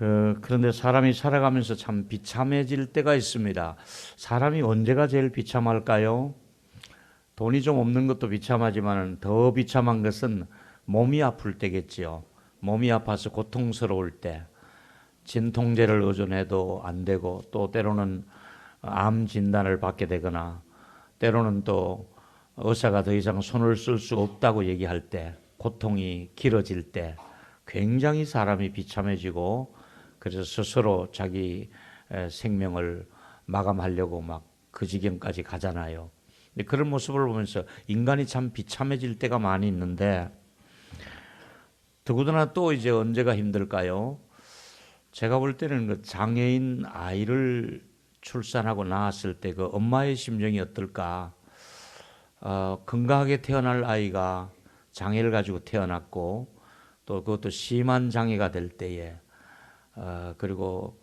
그 그런데 사람이 살아가면서 참 비참해질 때가 있습니다. 사람이 언제가 제일 비참할까요? 돈이 좀 없는 것도 비참하지만 더 비참한 것은 몸이 아플 때겠지요. 몸이 아파서 고통스러울 때 진통제를 의존해도 안 되고 또 때로는 암 진단을 받게 되거나 때로는 또 의사가 더 이상 손을 쓸 수 없다고 얘기할 때 고통이 길어질 때 굉장히 사람이 비참해지고 그래서 스스로 자기 생명을 마감하려고 막 그 지경까지 가잖아요. 그런 모습을 보면서 인간이 참 비참해질 때가 많이 있는데 더구나 또 이제 언제가 힘들까요? 제가 볼 때는 그 장애인 아이를 출산하고 낳았을 때 그 엄마의 심정이 어떨까? 어, 건강하게 태어날 아이가 장애를 가지고 태어났고 또 그것도 심한 장애가 될 때에 어, 그리고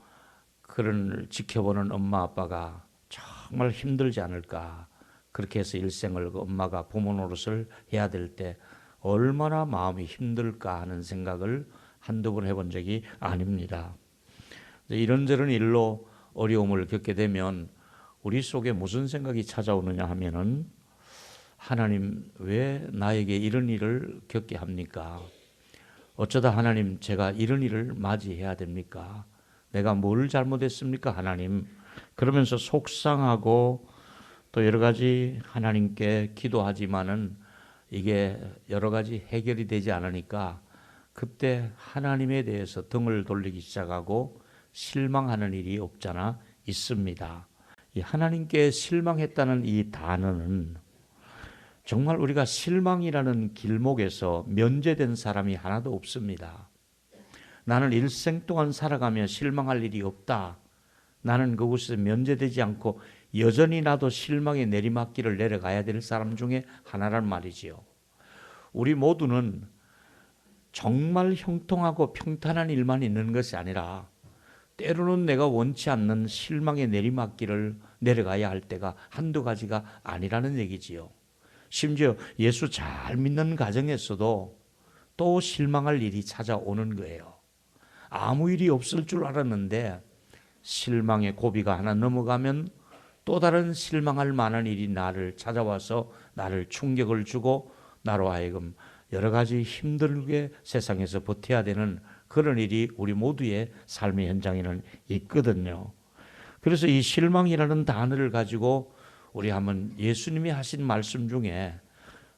그런 지켜보는 엄마 아빠가 정말 힘들지 않을까 그렇게 해서 일생을 그 엄마가 부모 노릇을 해야 될 때 얼마나 마음이 힘들까 하는 생각을 한두 번 해본 적이 아닙니다. 이런저런 일로 어려움을 겪게 되면 우리 속에 무슨 생각이 찾아오느냐 하면은 하나님 왜 나에게 이런 일을 겪게 합니까? 어쩌다 하나님 제가 이런 일을 맞이해야 됩니까? 내가 뭘 잘못했습니까? 하나님. 그러면서 속상하고 또 여러 가지 하나님께 기도하지만은 이게 여러 가지 해결이 되지 않으니까 그때 하나님에 대해서 등을 돌리기 시작하고 실망하는 일이 없잖아 있습니다. 이 하나님께 실망했다는 이 단어는 정말 우리가 실망이라는 길목에서 면제된 사람이 하나도 없습니다. 나는 일생 동안 살아가며 실망할 일이 없다. 나는 그곳에서 면제되지 않고 여전히 나도 실망의 내리막길을 내려가야 될 사람 중에 하나란 말이지요. 우리 모두는 정말 형통하고 평탄한 일만 있는 것이 아니라 때로는 내가 원치 않는 실망의 내리막길을 내려가야 할 때가 한두 가지가 아니라는 얘기지요. 심지어 예수 잘 믿는 가정에서도 또 실망할 일이 찾아오는 거예요. 아무 일이 없을 줄 알았는데 실망의 고비가 하나 넘어가면 또 다른 실망할 만한 일이 나를 찾아와서 나를 충격을 주고 나로 하여금 여러 가지 힘들게 세상에서 버텨야 되는 그런 일이 우리 모두의 삶의 현장에는 있거든요. 그래서 이 실망이라는 단어를 가지고 우리 한번 예수님이 하신 말씀 중에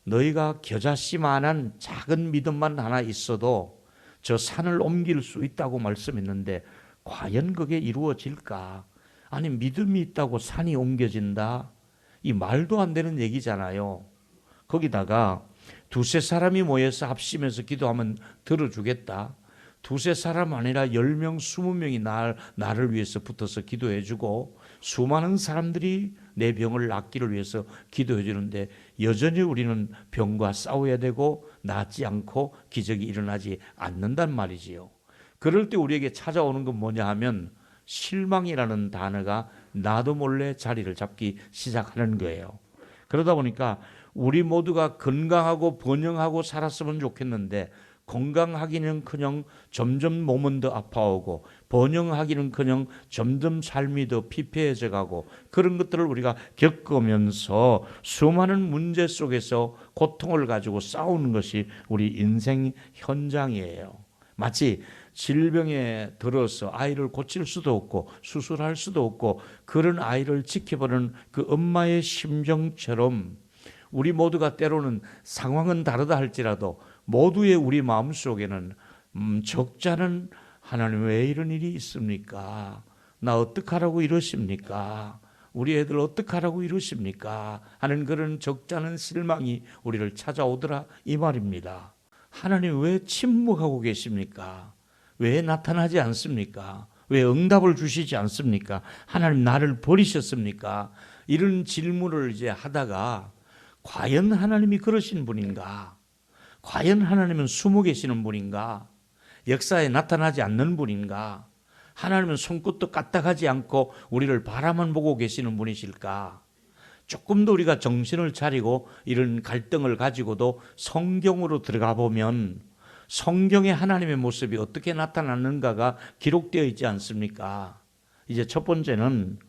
너희가 겨자씨만한 작은 믿음만 하나 있어도 저 산을 옮길 수 있다고 말씀했는데 과연 그게 이루어질까? 아니 믿음이 있다고 산이 옮겨진다? 이 말도 안 되는 얘기잖아요. 거기다가 두세 사람이 모여서 합심해서 기도하면 들어주겠다. 두세 사람 아니라 열 명, 스무 명이 날, 나를 위해서 붙어서 기도해주고 수많은 사람들이 내 병을 낫기를 위해서 기도해 주는데 여전히 우리는 병과 싸워야 되고 낫지 않고 기적이 일어나지 않는단 말이지요. 그럴 때 우리에게 찾아오는 건 뭐냐 하면 실망이라는 단어가 나도 몰래 자리를 잡기 시작하는 거예요. 그러다 보니까 우리 모두가 건강하고 번영하고 살았으면 좋겠는데 건강하기는커녕 점점 몸은 더 아파오고 번영하기는커녕 점점 삶이 더 피폐해져 가고 그런 것들을 우리가 겪으면서 수많은 문제 속에서 고통을 가지고 싸우는 것이 우리 인생 현장이에요. 마치 질병에 들어서 아이를 고칠 수도 없고 수술할 수도 없고 그런 아이를 지켜보는 그 엄마의 심정처럼 우리 모두가 때로는 상황은 다르다 할지라도 모두의 우리 마음 속에는 음, 적잖은 하나님 왜 이런 일이 있습니까? 나 어떡하라고 이러십니까? 우리 애들 어떡하라고 이러십니까? 하는 그런 적잖은 실망이 우리를 찾아오더라 이 말입니다. 하나님 왜 침묵하고 계십니까? 왜 나타나지 않습니까? 왜 응답을 주시지 않습니까? 하나님 나를 버리셨습니까? 이런 질문을 이제 하다가 과연 하나님이 그러신 분인가? 과연 하나님은 숨어 계시는 분인가? 역사에 나타나지 않는 분인가? 하나님은 손끝도 까딱하지 않고 우리를 바라만 보고 계시는 분이실까? 조금 더 우리가 정신을 차리고 이런 갈등을 가지고도 성경으로 들어가 보면 성경에 하나님의 모습이 어떻게 나타났는가가 기록되어 있지 않습니까? 이제 첫 번째는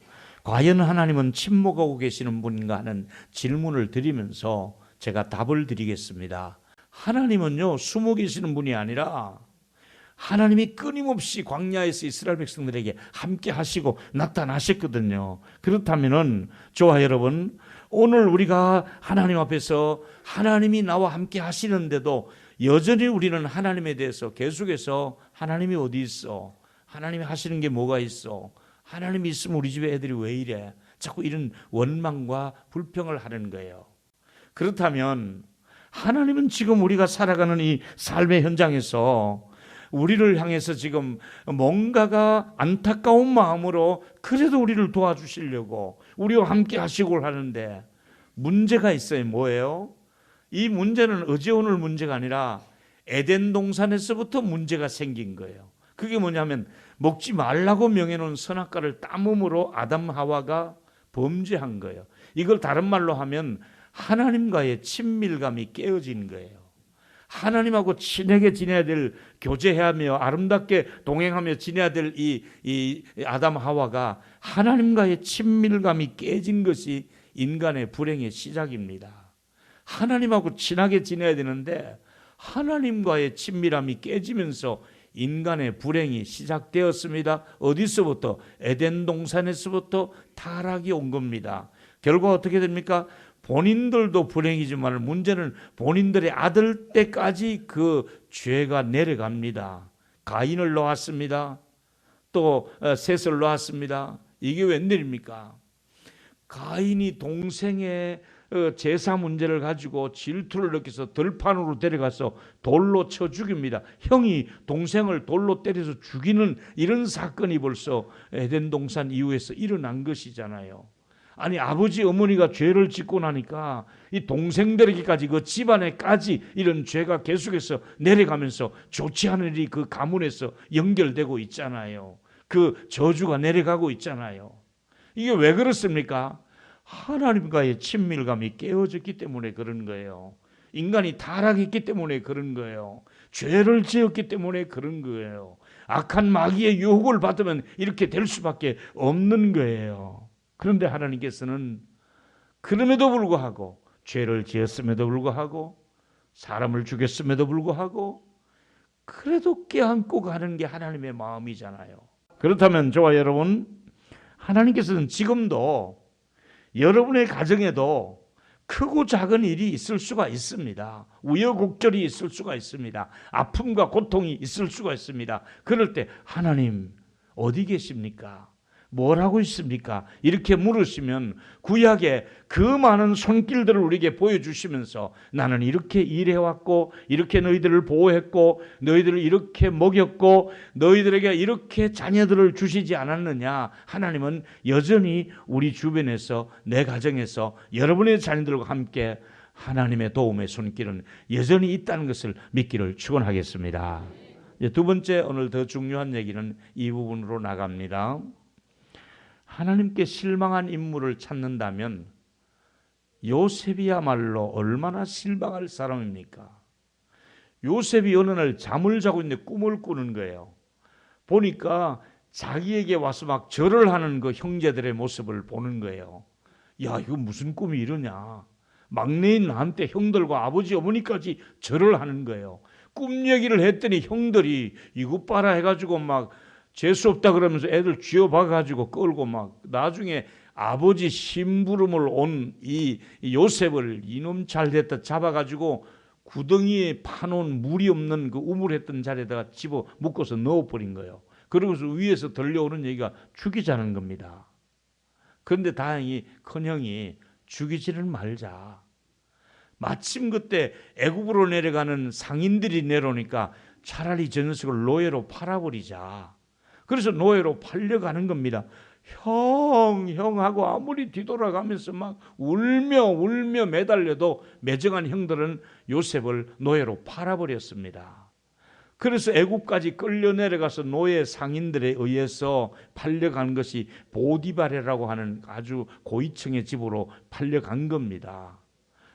과연 하나님은 침묵하고 계시는 분인가 하는 질문을 드리면서 제가 답을 드리겠습니다. 하나님은요, 숨어 계시는 분이 아니라 하나님이 끊임없이 광야에서 이스라엘 백성들에게 함께 하시고 나타나셨거든요. 그렇다면은 저와 여러분 오늘 우리가 하나님 앞에서 하나님이 나와 함께 하시는데도 여전히 우리는 하나님에 대해서 계속해서 하나님이 어디 있어? 하나님이 하시는 게 뭐가 있어? 하나님이 있으면 우리 집에 애들이 왜 이래? 자꾸 이런 원망과 불평을 하는 거예요. 그렇다면 하나님은 지금 우리가 살아가는 이 삶의 현장에서 우리를 향해서 지금 뭔가가 안타까운 마음으로 그래도 우리를 도와주시려고 우리와 함께 하시고 하는데 문제가 있어요. 뭐예요? 이 문제는 어제 오늘 문제가 아니라 에덴 동산에서부터 문제가 생긴 거예요. 그게 뭐냐면 먹지 말라고 명해놓은 선악과를 따먹으로 아담 하와가 범죄한 거예요. 이걸 다른 말로 하면 하나님과의 친밀감이 깨어진 거예요. 하나님하고 친하게 지내야 될 교제해야 하며 아름답게 동행하며 지내야 될 이 이 아담 하와가 하나님과의 친밀감이 깨진 것이 인간의 불행의 시작입니다. 하나님하고 친하게 지내야 되는데 하나님과의 친밀함이 깨지면서 인간의 불행이 시작되었습니다. 어디서부터? 에덴 동산에서부터 타락이 온 겁니다. 결과 어떻게 됩니까? 본인들도 불행이지만 문제는 본인들의 아들 때까지 그 죄가 내려갑니다. 가인을 놓았습니다. 또 어, 셋을 놓았습니다. 이게 웬일입니까? 가인이 동생의 어, 제사 문제를 가지고 질투를 느껴서 들판으로 데려가서 돌로 쳐 죽입니다. 형이 동생을 돌로 때려서 죽이는 이런 사건이 벌써 에덴 동산 이후에서 일어난 것이잖아요. 아니 아버지 어머니가 죄를 짓고 나니까 이 동생들에게까지 그 집안에까지 이런 죄가 계속해서 내려가면서 좋지 않은 일이 그 가문에서 연결되고 있잖아요. 그 저주가 내려가고 있잖아요. 이게 왜 그렇습니까? 하나님과의 친밀감이 깨어졌기 때문에 그런 거예요. 인간이 타락했기 때문에 그런 거예요. 죄를 지었기 때문에 그런 거예요. 악한 마귀의 유혹을 받으면 이렇게 될 수밖에 없는 거예요. 그런데 하나님께서는 그럼에도 불구하고 죄를 지었음에도 불구하고 사람을 죽였음에도 불구하고 그래도 껴안고 가는 게 하나님의 마음이잖아요. 그렇다면 저와 여러분 하나님께서는 지금도 여러분의 가정에도 크고 작은 일이 있을 수가 있습니다. 우여곡절이 있을 수가 있습니다. 아픔과 고통이 있을 수가 있습니다. 그럴 때 하나님 어디 계십니까? 뭘 하고 있습니까? 이렇게 물으시면 구약의 그 많은 손길들을 우리에게 보여주시면서 나는 이렇게 일해왔고 이렇게 너희들을 보호했고 너희들을 이렇게 먹였고 너희들에게 이렇게 자녀들을 주시지 않았느냐 하나님은 여전히 우리 주변에서 내 가정에서 여러분의 자녀들과 함께 하나님의 도움의 손길은 여전히 있다는 것을 믿기를 축원하겠습니다. 두 번째 오늘 더 중요한 얘기는 이 부분으로 나갑니다. 하나님께 실망한 인물을 찾는다면 요셉이야말로 얼마나 실망할 사람입니까? 요셉이 어느 날 잠을 자고 있는데 꿈을 꾸는 거예요. 보니까 자기에게 와서 막 절을 하는 그 형제들의 모습을 보는 거예요. 야, 이거 무슨 꿈이 이러냐. 막내인 나한테 형들과 아버지, 어머니까지 절을 하는 거예요. 꿈 얘기를 했더니 형들이 이것 봐라 해가지고 막 재수 없다 그러면서 애들 쥐어봐 가지고 끌고 막 나중에 아버지 심부름을 온 이 요셉을 이놈 잘 됐다 잡아 가지고 구덩이에 파놓은 물이 없는 그 우물했던 자리에다가 집어 묶어서 넣어버린 거예요. 그러고서 위에서 들려오는 얘기가 죽이자는 겁니다. 그런데 다행히 큰형이 죽이지를 말자. 마침 그때 애굽으로 내려가는 상인들이 내려오니까 차라리 저 녀석을 노예로 팔아버리자. 그래서 노예로 팔려가는 겁니다. 형, 형하고 아무리 뒤돌아가면서 막 울며 울며 매달려도 매정한 형들은 요셉을 노예로 팔아버렸습니다. 그래서 애국까지 끌려 내려가서 노예 상인들에 의해서 팔려간 것이 보디바레라고 하는 아주 고위층의 집으로 팔려간 겁니다.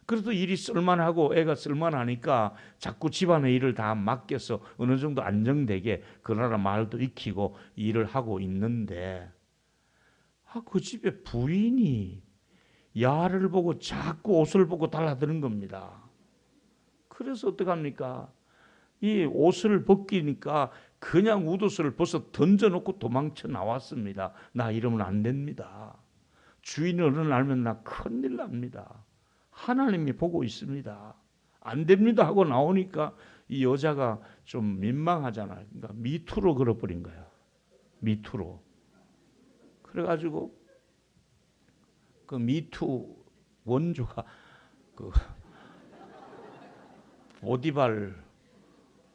그래도 일이 쓸만하고 애가 쓸만하니까 자꾸 집안의 일을 다 맡겨서 어느 정도 안정되게 그 나라 말도 익히고 일을 하고 있는데 아, 그 집에 부인이 야를 보고 자꾸 옷을 보고 달라드는 겁니다. 그래서 어떡합니까? 이 옷을 벗기니까 그냥 웃옷을 벗어 던져놓고 도망쳐 나왔습니다. 나 이러면 안 됩니다. 주인을 어느 날 알면 나 큰일 납니다. 하나님이 보고 있습니다. 안 됩니다 하고 나오니까 이 여자가 좀 민망하잖아요. 그러니까 미투로 걸어버린 거야. 미투로. 그래가지고 그 미투 원조가 그 보디발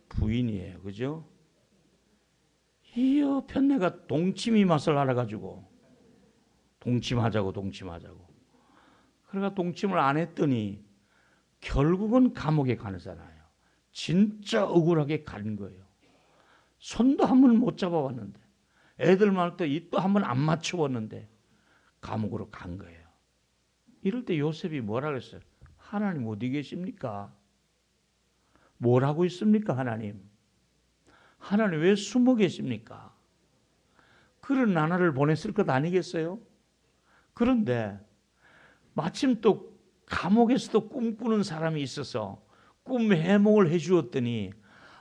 부인이에요. 그죠? 이어 편내가 동치미 맛을 알아가지고 동침하자고 동침하자고. 그러니까 동침을 안 했더니 결국은 감옥에 가잖아요. 진짜 억울하게 간 거예요. 손도 한 번 못 잡아왔는데 애들 말도 입도 한 번 안 맞춰봤는데 감옥으로 간 거예요. 이럴 때 요셉이 뭐라 그랬어요? 하나님 어디 계십니까? 뭘 하고 있습니까, 하나님? 하나님 왜 숨어 계십니까? 그런 나날을 보냈을 것 아니겠어요? 그런데 마침 또 감옥에서도 꿈꾸는 사람이 있어서 꿈 해몽을 해 주었더니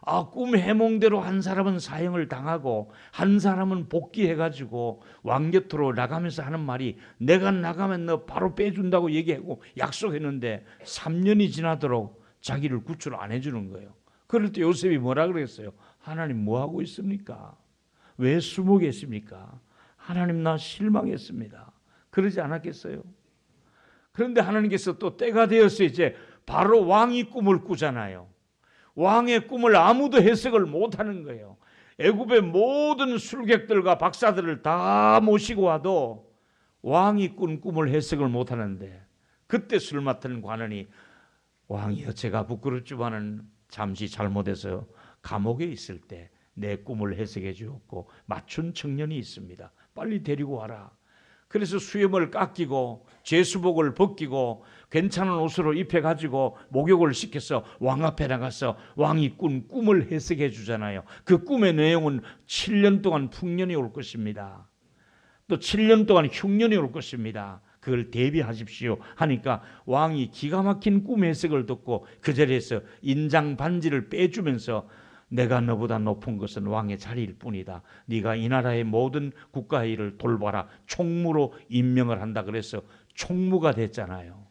아, 꿈 해몽대로 한 사람은 사형을 당하고 한 사람은 복귀해 가지고 왕 곁으로 나가면서 하는 말이 내가 나가면 너 바로 빼준다고 얘기하고 약속했는데 3년이 지나도록 자기를 구출 안 해주는 거예요. 그럴 때 요셉이 뭐라 그랬어요? 하나님 뭐 하고 있습니까? 왜 숨어 계십니까? 하나님 나 실망했습니다. 그러지 않았겠어요? 그런데 하나님께서 또 때가 되어서 이제 바로 왕이 꿈을 꾸잖아요. 왕의 꿈을 아무도 해석을 못 하는 거예요. 애굽의 모든 술객들과 박사들을 다 모시고 와도 왕이 꾼 꿈을 해석을 못 하는데 그때 술 맡은 관원이 왕이여 제가 부끄럽지만은 잠시 잘못해서 감옥에 있을 때 내 꿈을 해석해 주었고 맞춘 청년이 있습니다. 빨리 데리고 와라. 그래서 수염을 깎이고 제수복을 벗기고 괜찮은 옷으로 입혀 가지고 목욕을 시켜서 왕 앞에 나가서 왕이 꾼 꿈을 해석해 주잖아요. 그 꿈의 내용은 7년 동안 풍년이 올 것입니다. 또 7년 동안 흉년이 올 것입니다. 그걸 대비하십시오 하니까 왕이 기가 막힌 꿈 해석을 듣고 그 자리에서 인장 반지를 빼주면서 내가 너보다 높은 것은 왕의 자리일 뿐이다. 네가 이 나라의 모든 국가의 일을 돌봐라. 총무로 임명을 한다 그래서 총무가 됐잖아요.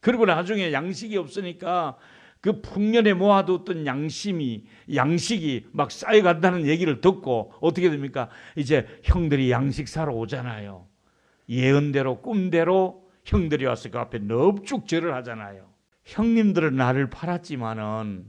그리고 나중에 양식이 없으니까 그 풍년에 모아뒀던 양심이 양식이 막 쌓여간다는 얘기를 듣고 어떻게 됩니까? 이제 형들이 양식 사러 오잖아요. 예언대로 꿈대로 형들이 와서 그 앞에 넙죽 절을 하잖아요. 형님들은 나를 팔았지만은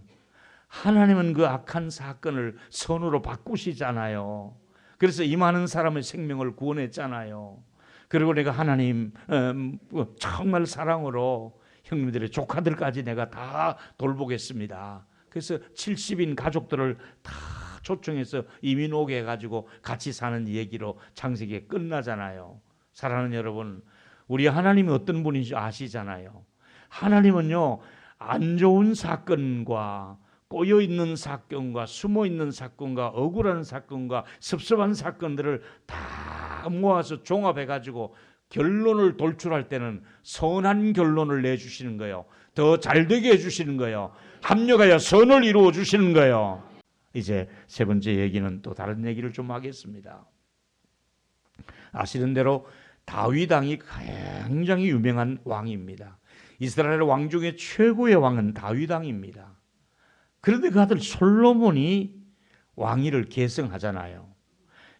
하나님은 그 악한 사건을 선으로 바꾸시잖아요. 그래서 이 많은 사람의 생명을 구원했잖아요. 그리고 내가 하나님 음, 뭐 정말 사랑으로 형님들의 조카들까지 내가 다 돌보겠습니다. 그래서 70인 가족들을 다 초청해서 이민 오게 해가지고 같이 사는 얘기로 창세기에 끝나잖아요. 사랑하는 여러분, 우리 하나님이 어떤 분인지 아시잖아요. 하나님은요, 안 좋은 사건과 꼬여 있는 사건과 숨어 있는 사건과 억울한 사건과 섭섭한 사건들을 다 모아서 종합해 가지고 결론을 돌출할 때는 선한 결론을 내 주시는 거예요. 더 잘 되게 해 주시는 거예요. 합력하여 선을 이루어 주시는 거예요. 이제 세 번째 얘기는 또 다른 얘기를 좀 하겠습니다. 아시는 대로 다윗 왕이 굉장히 유명한 왕입니다. 이스라엘 왕 중에 최고의 왕은 다윗 왕입니다. 그런데 그 아들 솔로몬이 왕위를 계승하잖아요.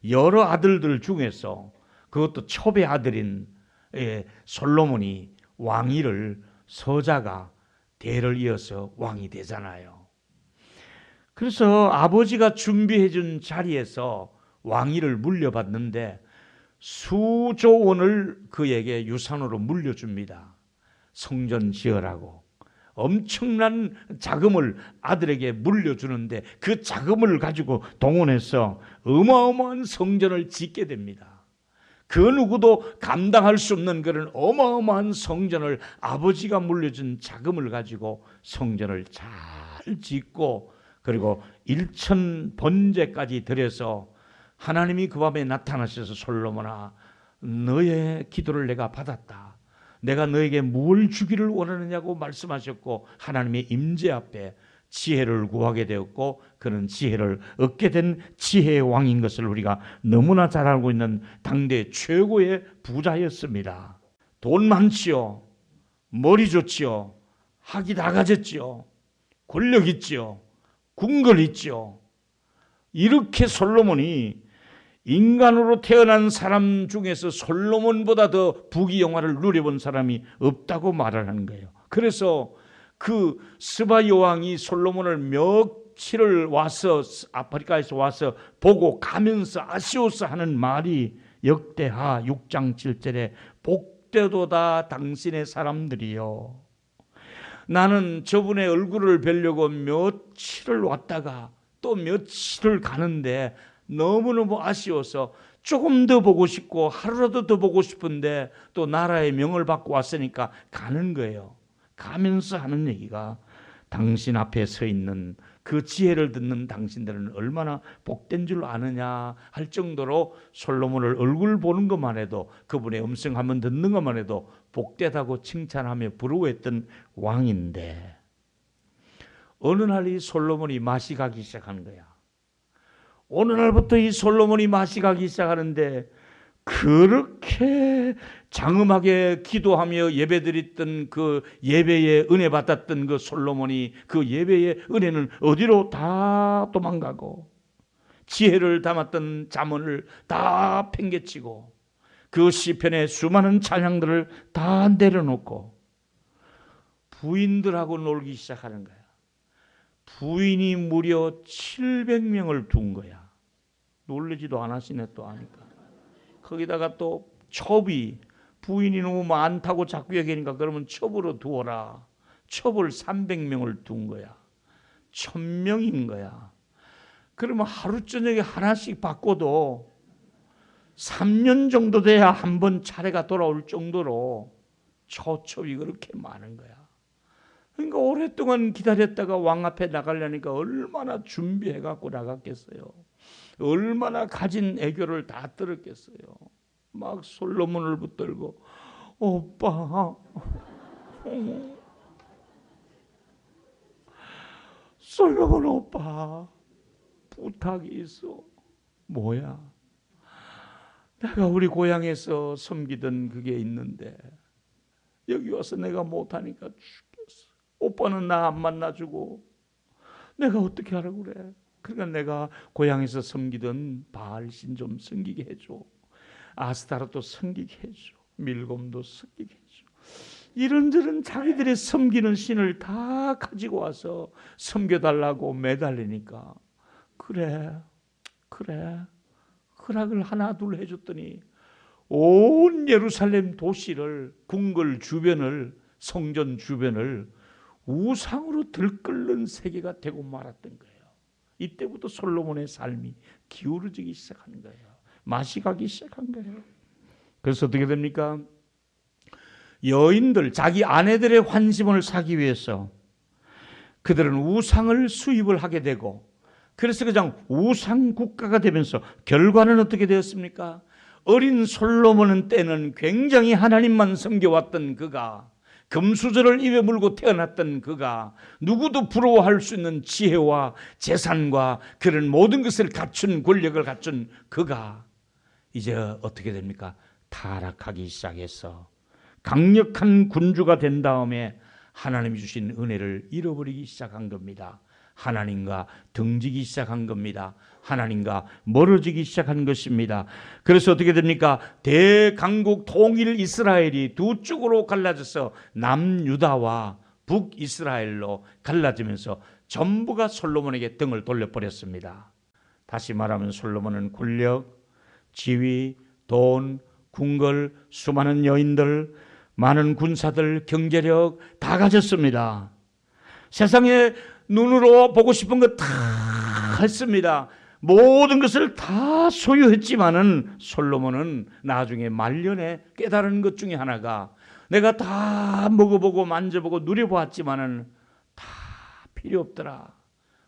여러 아들들 중에서 그것도 첩의 아들인 예, 솔로몬이 왕위를 서자가 대를 이어서 왕이 되잖아요. 그래서 아버지가 준비해 준 자리에서 왕위를 물려받는데 수조 원을 그에게 유산으로 물려줍니다. 성전 지어라고. 엄청난 자금을 아들에게 물려주는데 그 자금을 가지고 동원해서 어마어마한 성전을 짓게 됩니다. 그 누구도 감당할 수 없는 그런 어마어마한 성전을 아버지가 물려준 자금을 가지고 성전을 잘 짓고 그리고 일천 번제까지 드려서 하나님이 그 밤에 나타나셔서 솔로몬아 너의 기도를 내가 받았다. 내가 너에게 뭘 주기를 원하느냐고 말씀하셨고 하나님의 임재 앞에 지혜를 구하게 되었고 그런 지혜를 얻게 된 지혜의 왕인 것을 우리가 너무나 잘 알고 있는 당대 최고의 부자였습니다. 돈 많지요. 머리 좋지요. 학이 다 가졌지요. 권력 있지요. 궁궐 있지요. 이렇게 솔로몬이 인간으로 태어난 사람 중에서 솔로몬보다 더 부귀영화를 누려본 사람이 없다고 말을 하는 거예요. 그래서 그 스바 여왕이 솔로몬을 며칠을 와서 아프리카에서 와서 보고 가면서 아쉬워서 하는 말이 역대하 6장 7절에 복되도다 당신의 사람들이요. 나는 저분의 얼굴을 뵈려고 며칠을 왔다가 또 며칠을 가는데 너무너무 아쉬워서 조금 더 보고 싶고 하루라도 더 보고 싶은데 또 나라의 명을 받고 왔으니까 가는 거예요. 가면서 하는 얘기가 당신 앞에 서 있는 그 지혜를 듣는 당신들은 얼마나 복된 줄 아느냐 할 정도로 솔로몬을 얼굴 보는 것만 해도 그분의 음성 한번 듣는 것만 해도 복되다고 칭찬하며 부러워했던 왕인데 어느 날 이 솔로몬이 맛이 가기 시작하는 거야. 어느 날부터 이 솔로몬이 맛이 가기 시작하는데 그렇게 장음하게 기도하며 예배드렸던 그 예배에 은혜 받았던 그 솔로몬이 그 예배의 은혜는 어디로 다 도망가고 지혜를 담았던 자문을 다 팽개치고 그 시편의 수많은 찬양들을 다 내려놓고 부인들하고 놀기 시작하는 거야. 부인이 무려 700명을 둔 거야. 놀리지도 않았으네 또 하니까. 거기다가 또 첩이 부인이 너무 많다고 자꾸 얘기하니까 그러면 첩으로 두어라. 첩을 300명을 둔 거야. 1000명인 거야. 그러면 하루 저녁에 하나씩 바꿔도 3년 정도 돼야 한 번 차례가 돌아올 정도로 초첩이 그렇게 많은 거야. 그러니까 오랫동안 기다렸다가 왕 앞에 나가려니까 얼마나 준비해 갖고 나갔겠어요. 얼마나 가진 애교를 다 떨었겠어요. 막 솔로몬을 붙들고 오빠 솔로몬 오빠 부탁이 있어. 뭐야? 내가 우리 고향에서 섬기던 그게 있는데 여기 와서 내가 못하니까 죽겠어. 오빠는 나 안 만나주고 내가 어떻게 하라고 그래? 그러니까 내가 고향에서 섬기던 바알신 좀 섬기게 해줘. 아스타로도 섬기게 해줘. 밀곰도 섬기게 해줘. 이런저런 자기들의 섬기는 신을 다 가지고 와서 섬겨달라고 매달리니까 그래 그래 허락을 하나 둘 해줬더니 온 예루살렘 도시를 궁궐 주변을 성전 주변을 우상으로 들끓는 세계가 되고 말았던 거예요. 이때부터 솔로몬의 삶이 기울어지기 시작한 거예요. 맛이 가기 시작한 거예요. 그래서 어떻게 됩니까? 여인들, 자기 아내들의 환심을 사기 위해서 그들은 우상을 수입을 하게 되고 그래서 그냥 우상 국가가 되면서 결과는 어떻게 되었습니까? 어린 솔로몬은 때는 굉장히 하나님만 섬겨왔던 그가 금수저를 입에 물고 태어났던 그가 누구도 부러워할 수 있는 지혜와 재산과 그런 모든 것을 갖춘 권력을 갖춘 그가 이제 어떻게 됩니까? 타락하기 시작해서 강력한 군주가 된 다음에 하나님이 주신 은혜를 잃어버리기 시작한 겁니다. 하나님과 등지기 시작한 겁니다. 하나님과 멀어지기 시작한 것입니다. 그래서 어떻게 됩니까? 대강국 통일 이스라엘이 두 쪽으로 갈라져서 남유다와 북이스라엘로 갈라지면서 전부가 솔로몬에게 등을 돌려버렸습니다. 다시 말하면 솔로몬은 권력, 지위, 돈, 궁궐, 수많은 여인들, 많은 군사들, 경제력 다 가졌습니다. 세상에 눈으로 보고 싶은 거다 했습니다. 모든 것을 다 소유했지만은 솔로몬은 나중에 말년에 깨달은 것 중에 하나가 내가 다 먹어보고 만져보고 누려보았지만은 다 필요 없더라.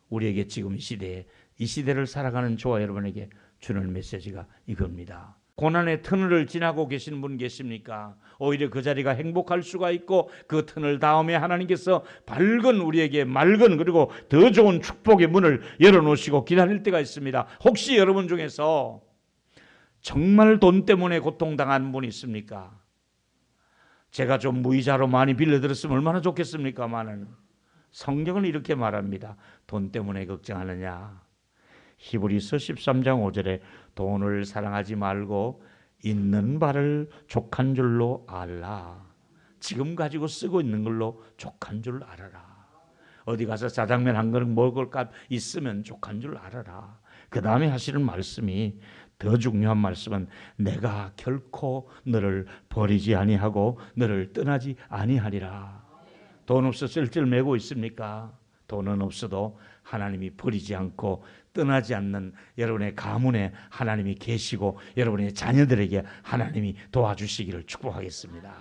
우리에게 지금 이 시대에 이 시대를 살아가는 저와 여러분에게 주는 메시지가 이겁니다. 고난의 터널을 지나고 계신 분 계십니까? 오히려 그 자리가 행복할 수가 있고 그 터널 다음에 하나님께서 밝은 우리에게 맑은 그리고 더 좋은 축복의 문을 열어놓으시고 기다릴 때가 있습니다. 혹시 여러분 중에서 정말 돈 때문에 고통당한 분 있습니까? 제가 좀 무이자로 많이 빌려들었으면 얼마나 좋겠습니까만은 성경은 이렇게 말합니다. 돈 때문에 걱정하느냐? 히브리서 13장 5절에 돈을 사랑하지 말고 있는 바를 족한 줄로 알라. 지금 가지고 쓰고 있는 걸로 족한 줄 알아라. 어디 가서 짜장면 한 그릇 먹을 값 있으면 족한 줄 알아라. 그 다음에 하시는 말씀이 더 중요한 말씀은 내가 결코 너를 버리지 아니하고 너를 떠나지 아니하리라. 돈 없어 쓸줄 메고 있습니까? 돈은 없어도 하나님이 버리지 않고 떠나지 않는 여러분의 가문에 하나님이 계시고 여러분의 자녀들에게 하나님이 도와주시기를 축복하겠습니다.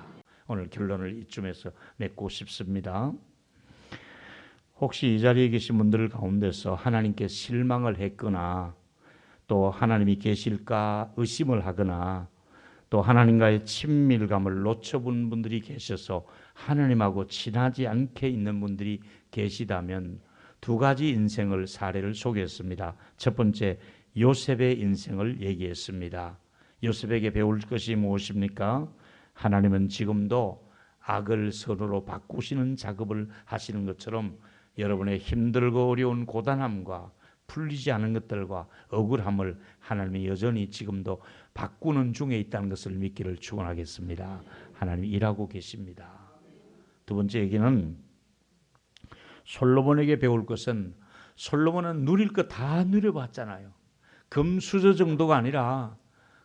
오늘 결론을 이쯤에서 맺고 싶습니다. 혹시 이 자리에 계신 분들 가운데서 하나님께 실망을 했거나 또 하나님이 계실까 의심을 하거나 또 하나님과의 친밀감을 놓쳐본 분들이 계셔서 하나님하고 친하지 않게 있는 분들이 계시다면 두 가지 인생을 사례를 소개했습니다. 첫 번째 요셉의 인생을 얘기했습니다. 요셉에게 배울 것이 무엇입니까? 하나님은 지금도 악을 선으로 바꾸시는 작업을 하시는 것처럼 여러분의 힘들고 어려운 고단함과 풀리지 않은 것들과 억울함을 하나님이 여전히 지금도 바꾸는 중에 있다는 것을 믿기를 축원하겠습니다. 하나님 일하고 계십니다. 두 번째 얘기는 솔로몬에게 배울 것은 솔로몬은 누릴 거 다 누려봤잖아요. 금수저 정도가 아니라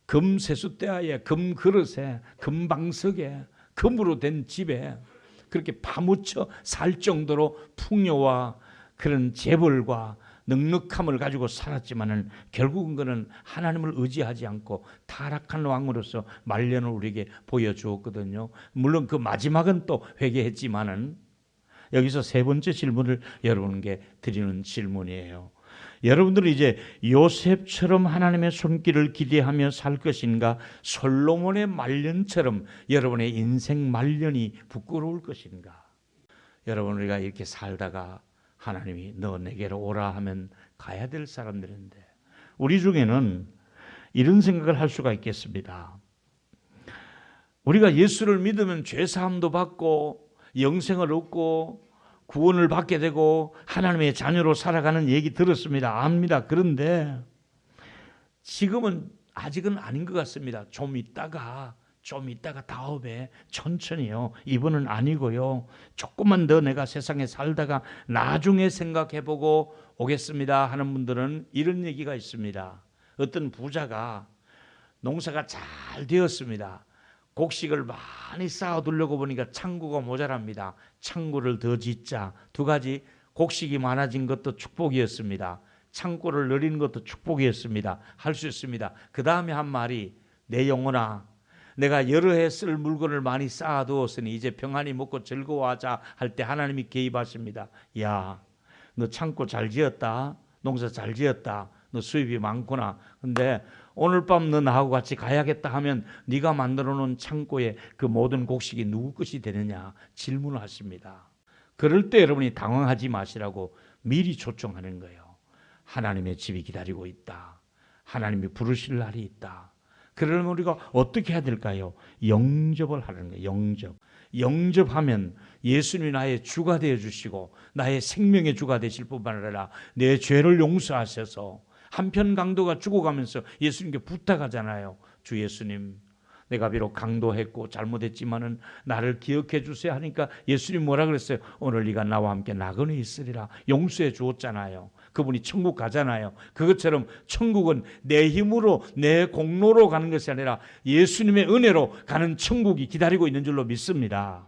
금세숫대야에 금그릇에 금방석에 금으로 된 집에 그렇게 파묻혀 살 정도로 풍요와 그런 재벌과 넉넉함을 가지고 살았지만은 결국은 그는 하나님을 의지하지 않고 타락한 왕으로서 말년을 우리에게 보여주었거든요. 물론 그 마지막은 또 회개했지만은 여기서 세 번째 질문을 여러분께 드리는 질문이에요. 여러분들은 이제 요셉처럼 하나님의 손길을 기대하며 살 것인가? 솔로몬의 말년처럼 여러분의 인생 말년이 부끄러울 것인가? 여러분 우리가 이렇게 살다가 하나님이 너 내게로 오라 하면 가야 될 사람들인데 우리 중에는 이런 생각을 할 수가 있겠습니다. 우리가 예수를 믿으면 죄 사함도 받고 영생을 얻고 구원을 받게 되고 하나님의 자녀로 살아가는 얘기 들었습니다. 압니다. 그런데 지금은 아직은 아닌 것 같습니다. 좀 있다가 좀 있다가 다음에 천천히요. 이번은 아니고요. 조금만 더 내가 세상에 살다가 나중에 생각해보고 오겠습니다 하는 분들은 이런 얘기가 있습니다. 어떤 부자가 농사가 잘 되었습니다. 곡식을 많이 쌓아두려고 보니까 창고가 모자랍니다. 창고를 더 짓자. 두 가지 곡식이 많아진 것도 축복이었습니다. 창고를 늘리는 것도 축복이었습니다. 할 수 있습니다. 그 다음에 한 말이 내 영혼아 내가 여러 해 쓸 물건을 많이 쌓아두었으니 이제 평안히 먹고 즐거워하자 할 때 하나님이 개입하십니다. 야, 너 창고 잘 지었다. 농사 잘 지었다. 너 수입이 많구나. 근데 오늘 밤 너 나하고 같이 가야겠다 하면 네가 만들어 놓은 창고에 그 모든 곡식이 누구 것이 되느냐 질문을 하십니다. 그럴 때 여러분이 당황하지 마시라고 미리 초청하는 거예요. 하나님의 집이 기다리고 있다. 하나님이 부르실 날이 있다. 그러면 우리가 어떻게 해야 될까요? 영접을 하는 거예요. 영접. 영접하면 예수님이 나의 주가 되어 주시고 나의 생명의 주가 되실 뿐만 아니라 내 죄를 용서하셔서 한편 강도가 죽어가면서 예수님께 부탁하잖아요. 주 예수님, 내가 비록 강도했고 잘못했지만은 나를 기억해 주세요 하니까 예수님 뭐라 그랬어요? 오늘 네가 나와 함께 나그네 있으리라 용서해 주었잖아요. 그분이 천국 가잖아요. 그것처럼 천국은 내 힘으로 내 공로로 가는 것이 아니라 예수님의 은혜로 가는 천국이 기다리고 있는 줄로 믿습니다.